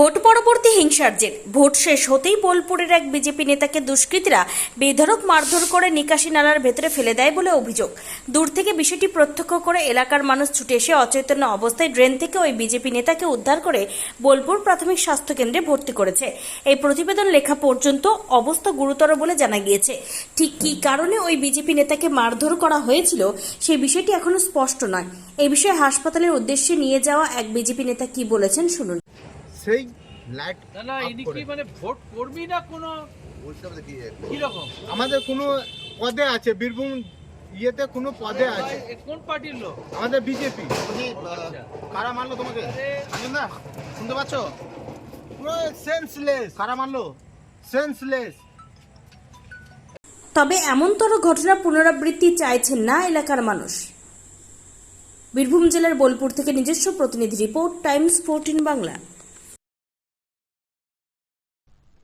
Vote পরবর্তী হিংসার জের। ভোট শেষ হতেই বোলপুরের এক বিজেপি নেতাকে দুষ্কৃতীরা বেধড়ক মারধর করে নিকাশি নালার ভেতরে ফেলে দেয় বলে অভিযোগ। দূর থেকে বিষয়টি প্রত্যক্ষ করে এলাকার মানুষ ছুটে এসে অচৈতন্য অবস্থায় ড্রেন থেকে ওই বিজেপি নেতাকে উদ্ধার করে বোলপুর প্রাথমিক স্বাস্থ্য কেন্দ্রে ভর্তি করেছে। এই প্রতিবেদন লেখা পর্যন্ত অবস্থা গুরুতর বলে জানা গিয়েছে। ঠিক কী কারণে ওই বিজেপি নেতাকে মারধর করা হয়েছিল সেই বিষয়টি এখনও স্পষ্ট নয়। এ বিষয়ে হাসপাতালের উদ্দেশ্যে নিয়ে যাওয়া এক বিজেপি নেতা কি বলেছেন শুনুন। সেই লাইট না ইনি কি মানে ভোট কর্মী না কোনো কি রকম? আমাদের কোনো পদে আছে বীরভূম ইয়েতে কোনো পদে আছে। এ কোন পার্টির লোক? আমাদের বিজেপি আচ্ছা। কারা মারলো তোমাকে? না শুনতে পাচ্ছ? পুরো সেন্সলেস কারা মারলো? সেন্সলেস তবে এমনতর ঘটনা পুনরাবৃত্তি চাইছেন না এলাকার মানুষ। বীরভূম জেলার বোলপুর থেকে নিজস্ব প্রতিনিধি রিপোর্ট টাইমস ফোরটিন বাংলা।